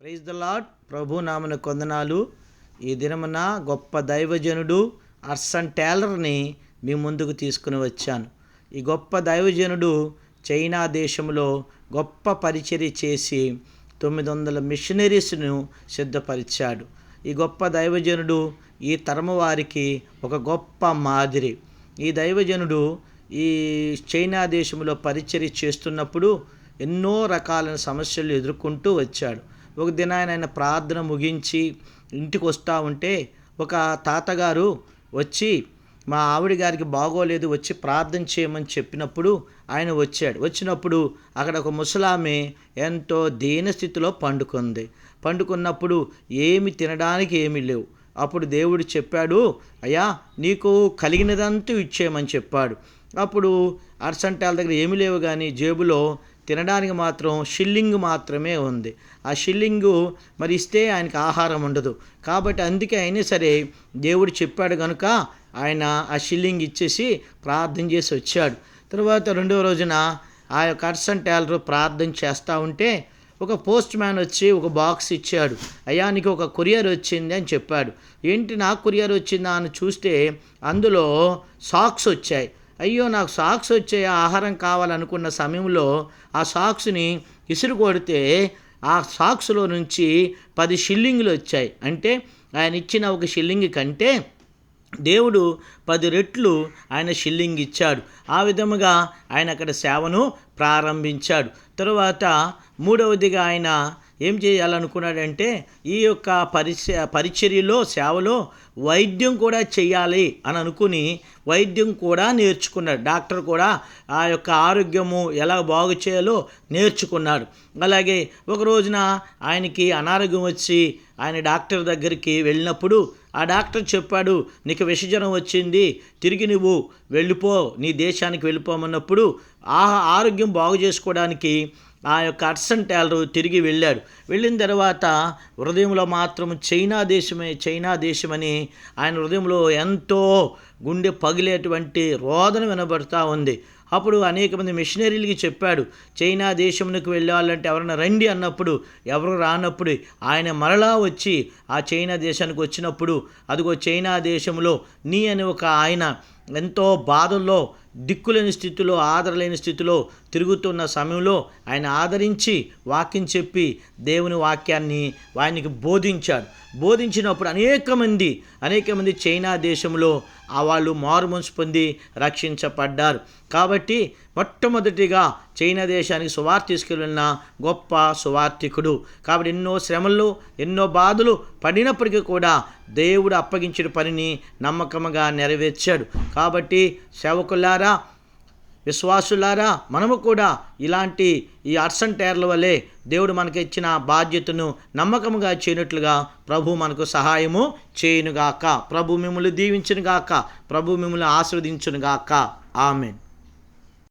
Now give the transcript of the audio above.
Praise the lord ప్రభు నామన కొందనాలు. ఈ దినమున గొప్ప దైవజనుడు అర్సన్ టేలర్ని మీ ముందుకు తీసుకుని వచ్చాను. ఈ గొప్ప దైవజనుడు చైనా దేశంలో గొప్ప పరిచర్య చేసి తొమ్మిది వందల మిషనరీస్ను సిద్ధపరిచాడు. ఈ గొప్ప దైవజనుడు ఈ తరము వారికి ఒక గొప్ప మాదిరి. ఈ దైవజనుడు ఈ చైనా దేశంలో పరిచర్య చేస్తున్నప్పుడు ఎన్నో రకాలైన సమస్యలు ఎదుర్కొంటూ వచ్చాడు. ఒక దినాయన ఆయన ప్రార్థన ముగించి ఇంటికి వస్తూ ఉంటే ఒక తాతగారు వచ్చి మా ఆవిడ గారికి బాగోలేదు వచ్చి ప్రార్థన చేయమని చెప్పినప్పుడు ఆయన వచ్చాడు. వచ్చినప్పుడు అక్కడ ఒక ముసలామె ఎంతో దీనస్థితిలో పండుకుంది. పండుకున్నప్పుడు ఏమి తినడానికి ఏమీ లేవు. అప్పుడు దేవుడు చెప్పాడు అయ్యా నీకు కలిగినదంతా ఇచ్చేయమని చెప్పాడు. అప్పుడు అర్సంటాల దగ్గర ఏమి లేవు కానీ జేబులో తినడానికి మాత్రం షిల్లింగ్ మాత్రమే ఉంది. ఆ షిల్లింగు మరి ఇస్తే ఆయనకి ఆహారం ఉండదు. కాబట్టి అందుకే అయినా సరే దేవుడు చెప్పాడు కనుక ఆయన ఆ షిల్లింగ్ ఇచ్చేసి ప్రార్థన చేసి వచ్చాడు. తర్వాత రెండవ రోజున ఆ యొక్క అర్సన్ టైలర్ ప్రార్థన చేస్తూ ఉంటే ఒక పోస్ట్ మ్యాన్ వచ్చి ఒక బాక్స్ ఇచ్చాడు. అయ్యా నీకు ఒక కొరియర్ వచ్చింది అని చెప్పాడు. ఏంటి నాకు కొరియర్ వచ్చిందా అని చూస్తే అందులో సాక్స్ వచ్చాయి. అయ్యో నాకు సాక్స్ వచ్చే ఆహారం కావాలనుకున్న సమయంలో ఆ సాక్స్ని ఇసురు కొడితే ఆ సాక్స్లో నుంచి పది షిల్లింగ్లు వచ్చాయి. అంటే ఆయన ఇచ్చిన ఒక షిల్లింగ్ కంటే దేవుడు పది రెట్లు ఆయన షిల్లింగ్ ఇచ్చాడు. ఆ విధముగా ఆయన అక్కడ సేవను ప్రారంభించాడు. తరువాత మూడవదిగా ఆయన ఏం చేయాలనుకున్నాడంటే ఈ యొక్క పరిచ పరిచర్యలో సేవలో వైద్యం కూడా చేయాలి అని అనుకుని వైద్యం కూడా నేర్చుకున్నాడు. డాక్టర్ కూడా ఆ యొక్క ఆరోగ్యము ఎలా బాగు చేయాలో నేర్చుకున్నాడు. అలాగే ఒక రోజున ఆయనకి అనారోగ్యం వచ్చి ఆయన డాక్టర్ దగ్గరికి వెళ్ళినప్పుడు ఆ డాక్టర్ చెప్పాడు నీకు విషజనం వచ్చింది తిరిగి నువ్వు వెళ్ళిపో నీ దేశానికి వెళ్ళిపోమన్నప్పుడు ఆ ఆరోగ్యం బాగు చేసుకోవడానికి ఆ యొక్క అర్సన్ టైలర్ తిరిగి వెళ్ళాడు. వెళ్ళిన తర్వాత హృదయంలో మాత్రం చైనా దేశమే చైనా దేశమని ఆయన హృదయంలో ఎంతో గుండె పగిలేటువంటి రోదన వినబడుతూ ఉంది. అప్పుడు అనేక మంది మిషనరీలకి చెప్పాడు చైనా దేశంలోకి వెళ్ళాలంటే ఎవరైనా రండి అన్నప్పుడు ఎవరు రానప్పుడు ఆయన మరలా వచ్చి ఆ చైనా దేశానికి వచ్చినప్పుడు అదిగో చైనా దేశంలో నీ అని ఒక ఆయన ఎంతో బాధల్లో దిక్కులేని స్థితిలో ఆదరలేని స్థితిలో తిరుగుతున్న సమయంలో ఆయన ఆదరించి వాక్యం చెప్పి దేవుని వాక్యాన్ని ఆయనకి బోధించాడు. బోధించినప్పుడు అనేక మంది అనేక మంది చైనా దేశంలో ఆ వాళ్ళు మారుమనసు పొంది రక్షించబడ్డారు. కాబట్టి కాబట్టి మొట్టమొదటిగా చైనా దేశానికి సువార్త తీసుకెళ్ళిన గొప్ప సువార్థికుడు. కాబట్టి ఎన్నో శ్రమలు ఎన్నో బాధలు పడినప్పటికీ కూడా దేవుడు అప్పగించిన పనిని నమ్మకంగా నెరవేర్చాడు. కాబట్టి సేవకులారా విశ్వాసులారా మనము కూడా ఇలాంటి ఈ అర్సన్ టైర్ల వలె దేవుడు మనకి ఇచ్చిన బాధ్యతను నమ్మకముగా చేయనట్లుగా ప్రభు మనకు సహాయము చేయునుగాక. ప్రభు మిమ్మల్ని దీవించునుగాక. ప్రభు మిమ్మల్ని ఆస్వాదించునుగాక ఆమెన్.